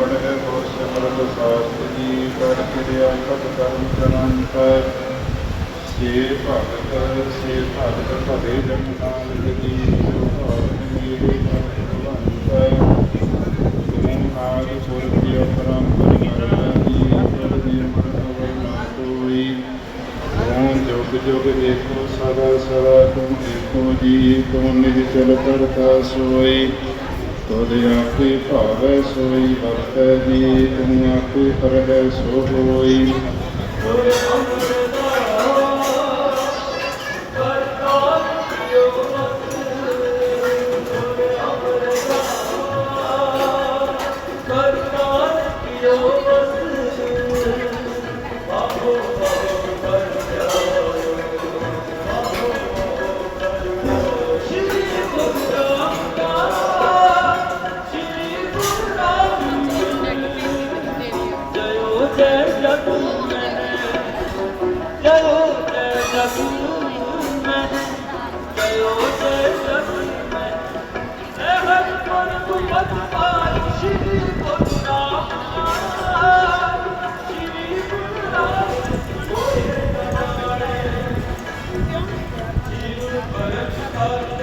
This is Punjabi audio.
ਪੜ੍ਹੇ ਹੋ ਸਿਮਰਤ ਸਾਸਤ ਜੀ, ਕਰ ਕਿਰਿਆ ਸਤ ਕਰਮ ਜਨੰਤਰ ਸੇ ਭਗਤ ਸੇ ਭਗਤ ਭਲੇ ਜਨ ਨਾਨਕ ਜੀ ਸੋ ਭਾਰਤ ਮੇਰੇ ਭਗਵੰਤ। ਤੁਮ ਨਾਗ ਸੁਰਤੀ ਅਪਰੰਪਰ ਕਰਤਾ ਜੀ ਜਲ ਦੀ ਅਮਰਤ ਨਾ ਕੋਈ। ਤੂੰ ਜੁਗ ਜੁਗ ਦੇਖੋ ਸਦਾ ਸਦਾ, ਤੂੰ ਦੇਖੋ ਜੀ, ਤੂੰ ਨਿਜ ਚਲ ਕਰਤਾ ਸੋਈ। ਤੋਦੇ ਆਪੇ ਭਾਵੈ ਸੋਈ ਵਰਤੈ ਜੀ ਤੂੰ ਆਪੇ ਪਰਗੈ ਸੋ ਹੋਈ। ਜਯੋ ਜਗੂ ਮੈਂ ਜਯੋ ਜੈ ਜਗੂ ਮੈਂ ਜਯੋ ਜੈ ਜਗੂ ਮੈਂ ਐ ਹਰ ਪਰ ਤੂੰ ਮਤ ਪਾਰ ਸ਼੍ਰੀ ਗੁਰੂ ਨਾਮ ਸ਼੍ਰੀ ਗੁਰੂ ਨਾਮ ਹੋਏ ਕਮਾਰੇ ਸ਼੍ਰੀ ਪਰਮ